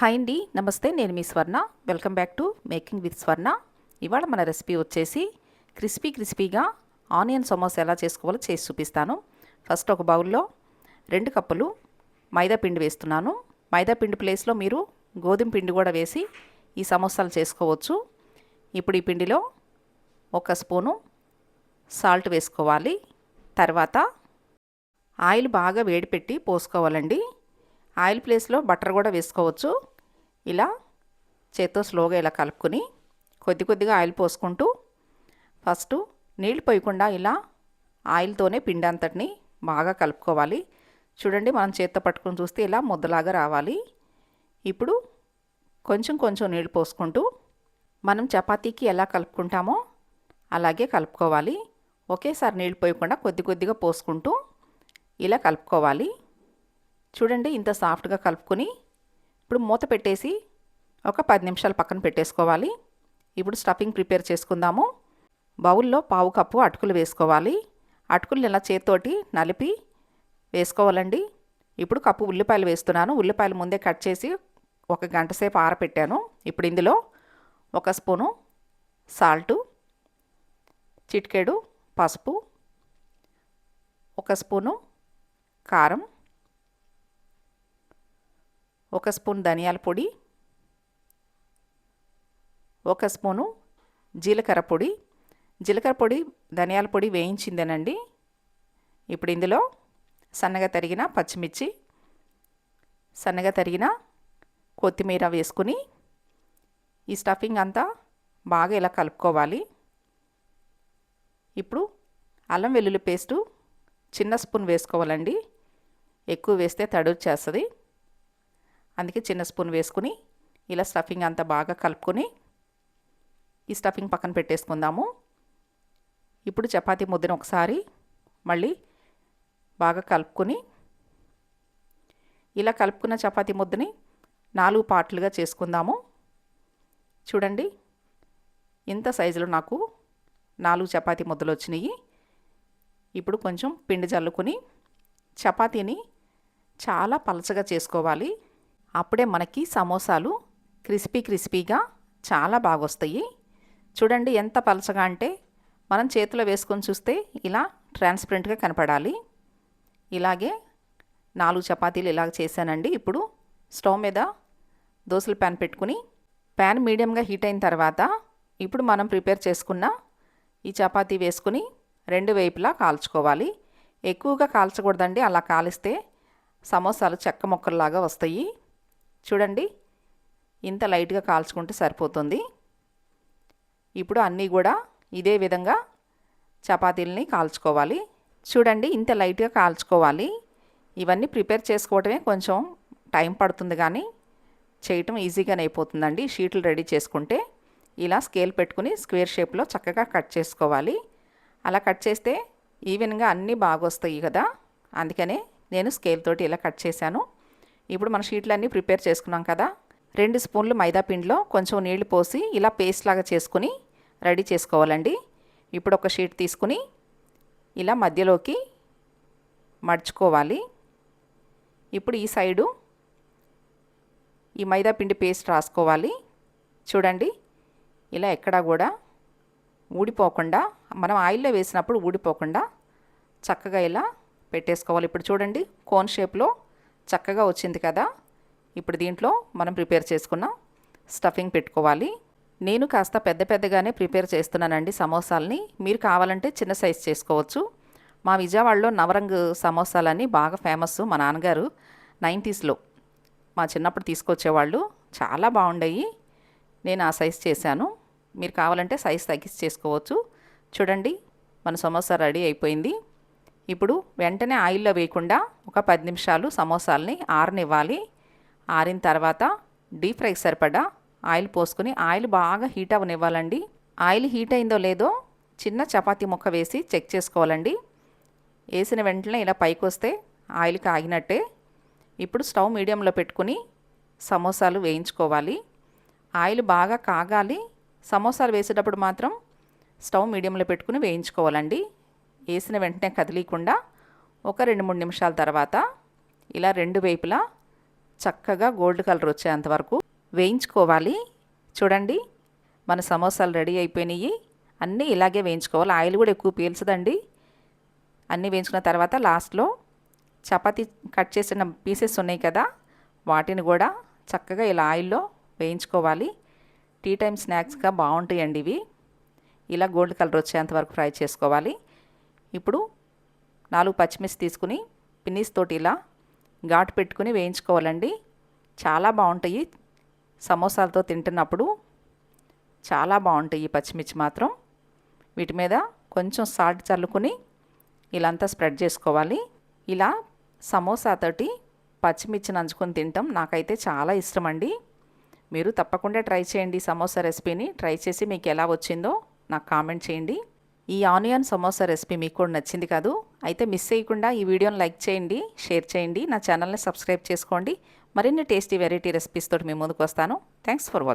Hi అండి నమస్తే నేను మీ Swarna. Welcome back to making with Swarna. ఇవాళ మన రెసిపీ వచ్చేసి క్రిస్పీ క్రిస్పీగా ఆనియన్ సమోసా ఎలా చేసుకోవాలో చేసి చూపిస్తాను. ఫస్ట్ ఒక బౌల్లో రెండు కప్పులు మైదా పిండి వేస్తున్నాను. మైదా పిండి ప్లేస్లో మీరు గోధుమ పిండి కూడా వేసి ఈ సమోసాలు చేసుకోవచ్చు. ఇప్పుడు ఈ పిండిలో ఒక స్పూను సాల్ట్ వేసుకోవాలి. తర్వాత ఆయిల్ బాగా వేడిపెట్టి పోసుకోవాలండి. ఆయిల్ ప్లేస్లో బటర్ కూడా వేసుకోవచ్చు. ఇలా చేత్తో స్లోగా ఇలా కలుపుకొని కొద్ది కొద్దిగా ఆయిల్ పోసుకుంటూ ఫస్ట్ నీళ్ళు పోయకుండా ఇలా ఆయిల్తోనే పిండి అంతటిని బాగా కలుపుకోవాలి. చూడండి మనం చేత్తో పట్టుకొని చూస్తే ఇలా ముద్దలాగా రావాలి. ఇప్పుడు కొంచెం కొంచెం నీళ్ళు పోసుకుంటూ మనం చపాతీకి ఎలా కలుపుకుంటామో అలాగే కలుపుకోవాలి. ఒకేసారి నీళ్ళు పోయకుండా కొద్ది కొద్దిగా పోసుకుంటూ ఇలా కలుపుకోవాలి. చూడండి ఇంత సాఫ్ట్గా కలుపుకొని ఇప్పుడు మూత పెట్టేసి ఒక పది నిమిషాలు పక్కన పెట్టేసుకోవాలి. ఇప్పుడు స్టఫింగ్ ప్రిపేర్ చేసుకుందాము. బౌల్లో పావు కప్పు అటుకులు వేసుకోవాలి. అటుకులు ఇలా చేతితోటి నలిపి వేసుకోవాలండి. ఇప్పుడు కప్పు ఉల్లిపాయలు వేస్తున్నాను. ఉల్లిపాయలు ముందే కట్ చేసి ఒక గంట సేపు ఆరపెట్టాను. ఇప్పుడు ఇందులో ఒక స్పూను సాల్టు చిటికెడు పసుపు ఒక స్పూను కారం ఒక స్పూన్ ధనియాల పొడి ఒక స్పూను జీలకర్ర పొడి. జీలకర్ర పొడి ధనియాల పొడి వేయించిందేనండి. ఇప్పుడు ఇందులో సన్నగా తరిగిన పచ్చిమిర్చి సన్నగా తరిగిన కొత్తిమీర వేసుకుని ఈ స్టఫింగ్ అంతా బాగా ఇలా కలుపుకోవాలి. ఇప్పుడు అల్లం వెల్లుల్లి పేస్టు చిన్న స్పూన్ వేసుకోవాలండి. ఎక్కువ వేస్తే తడు చేస్తుంది అందుకే చిన్న స్పూన్ వేసుకుని ఇలా స్టఫింగ్ అంతా బాగా కలుపుకొని ఈ స్టఫింగ్ పక్కన పెట్టేసుకుందాము. ఇప్పుడు చపాతీ ముద్దను ఒకసారి మళ్ళీ బాగా కలుపుకొని ఇలా కలుపుకున్న చపాతీ ముద్దని నాలుగు పార్ట్లుగా చేసుకుందాము. చూడండి ఇంత సైజులో నాకు నాలుగు చపాతీ ముద్దలు వచ్చినాయి. ఇప్పుడు కొంచెం పిండి చల్లుకొని చపాతీని చాలా పలచగా చేసుకోవాలి. అప్పుడే మనకి సమోసాలు క్రిస్పీ క్రిస్పీగా చాలా బాగా వస్తాయి చూడండి ఎంత పలచగా అంటే మనం చేతిలో వేసుకొని చూస్తే ఇలా ట్రాన్స్పరెంట్గా కనపడాలి. ఇలాగే నాలుగు చపాతీలు ఇలాగ చేశానండి. ఇప్పుడు స్టవ్ మీద దోశల ప్యాన్ పెట్టుకుని ప్యాన్ మీడియంగా హీట్ అయిన తర్వాత ఇప్పుడు మనం ప్రిపేర్ చేసుకున్న ఈ చపాతీ వేసుకుని రెండు వైపులా కాల్చుకోవాలి. ఎక్కువగా కాల్చకూడదండి. అలా కాలిస్తే సమోసాలు చెక్క మొక్కల్లాగా వస్తాయి. చూడండి. ఇంత లైట్గా కాల్చుకుంటే సరిపోతుంది. ఇప్పుడు అన్నీ కూడా ఇదే విధంగా చపాతీలని కాల్చుకోవాలి. చూడండి ఇంత లైట్గా కాల్చుకోవాలి. ఇవన్నీ ప్రిపేర్ చేసుకోవటమే కొంచెం టైం పడుతుంది కానీ చేయటం ఈజీగానే అయిపోతుందండి. షీట్లు రెడీ చేసుకుంటే ఇలా స్కేల్ పెట్టుకుని స్క్వేర్ షేప్లో చక్కగా కట్ చేసుకోవాలి. అలా కట్ చేస్తే ఈవెన్గా అన్నీ బాగా వస్తాయి కదా. అందుకనే నేను స్కేల్ తోటి ఇలా కట్ చేశాను. ఇప్పుడు మన షీట్లన్నీ ప్రిపేర్ చేసుకున్నాం కదా. రెండు స్పూన్లు మైదా పిండిలో కొంచెం నీళ్ళు పోసి ఇలా పేస్ట్ లాగా చేసుకుని రెడీ చేసుకోవాలండి. ఇప్పుడు ఒక షీట్ తీసుకుని ఇలా మధ్యలోకి మడుచుకోవాలి. ఇప్పుడు ఈ సైడు ఈ మైదా పిండి పేస్ట్ రాసుకోవాలి. చూడండి ఇలా ఎక్కడా కూడా ఊడిపోకుండా మనం ఆయిల్లో వేసినప్పుడు ఊడిపోకుండా చక్కగా ఇలా పెట్టేసుకోవాలి. ఇప్పుడు చూడండి కోన్ షేప్లో చక్కగా వచ్చింది కదా. ఇప్పుడు దీంట్లో మనం ప్రిపేర్ చేసుకున్న స్టఫింగ్ పెట్టుకోవాలి. నేను కాస్త పెద్ద పెద్దగానే ప్రిపేర్ చేస్తున్నానండి సమోసాలని. మీరు కావాలంటే చిన్న సైజ్ చేసుకోవచ్చు. మా విజయవాడలో నవరంగ్ సమోసాలని బాగా ఫేమస్ మా నాన్నగారు నైంటీస్లో. మా చిన్నప్పుడు తీసుకొచ్చేవాళ్ళు. చాలా బాగుండయి. నేను ఆ సైజ్ చేశాను. మీరు కావాలంటే సైజ్ తగ్గించి చేసుకోవచ్చు. చూడండి మన సమోసా రెడీ అయిపోయింది. ఇప్పుడు వెంటనే ఆయిల్లో వేయకుండా ఒక పది నిమిషాలు సమోసాలని ఆరనివ్వాలి. ఆరిన తర్వాత డీప్ ఫ్రై సరిపడా ఆయిల్ పోసుకుని ఆయిల్ బాగా హీట్ అవ్వనివ్వాలండి. ఆయిల్ హీట్ అయిందో లేదో చిన్న చపాతి ముక్క వేసి చెక్ చేసుకోవాలండి. వేసిన వెంటనే ఇలా పైకి వస్తే ఆయిల్ కాగినట్టే. ఇప్పుడు స్టవ్ మీడియంలో పెట్టుకుని సమోసాలు వేయించుకోవాలి. ఆయిల్ బాగా కాగాలి. సమోసాలు వేసేటప్పుడు మాత్రం స్టవ్ మీడియంలో పెట్టుకుని వేయించుకోవాలండి. వేసిన వెంటనే కదిలీకుండా ఒక రెండు మూడు నిమిషాల తర్వాత ఇలా రెండు వైపులా చక్కగా గోల్డ్ కలర్ వచ్చేంత వరకు వేయించుకోవాలి. చూడండి మన సమోసాలు రెడీ అయిపోయినాయి. అన్నీ ఇలాగే వేయించుకోవాలి. ఆయిల్ కూడా ఎక్కువ పీల్చదండి. అన్నీ వేయించుకున్న తర్వాత లాస్ట్లో చపాతీ కట్ చేసిన పీసెస్ ఉన్నాయి కదా వాటిని కూడా చక్కగా ఇలా ఆయిల్లో వేయించుకోవాలి. టీ టైం స్నాక్స్గా బాగుంటాయండి ఇవి. ఇలా గోల్డ్ కలర్ వచ్చేంత వరకు ఫ్రై చేసుకోవాలి. ఇప్పుడు నాలుగు పచ్చిమిర్చి తీసుకుని పిన్నీస్ తోటి ఇలా ఘాటు పెట్టుకుని వేయించుకోవాలండి. చాలా బాగుంటాయి. సమోసాలతో తింటున్నప్పుడు చాలా బాగుంటాయి ఈ పచ్చిమిర్చి మాత్రం. వీటి మీద కొంచెం సాల్ట్ చల్లుకొని ఇలా అంతా స్ప్రెడ్ చేసుకోవాలి. ఇలా సమోసాతోటి పచ్చిమిర్చి నంచుకొని తింటాం నాకైతే చాలా ఇష్టం అండి మీరు తప్పకుండా ట్రై చేయండి సమోసా రెసిపీని. ట్రై చేసి మీకు ఎలా వచ్చిందో నాకు కామెంట్ చేయండి. ఈ ఆనియన్ సమోసా రెసిపీ మీకు కూడా నచ్చింది కాదు. అయితే మిస్ చేయకుండా ఈ వీడియోని లైక్ చేయండి షేర్ చేయండి నా ఛానల్ని సబ్స్క్రైబ్ చేసుకోండి. మరిన్ని టేస్టీ వెరైటీ రెసిపీస్ తోటి మీ ముందుకు వస్తాను. Thanks for watching.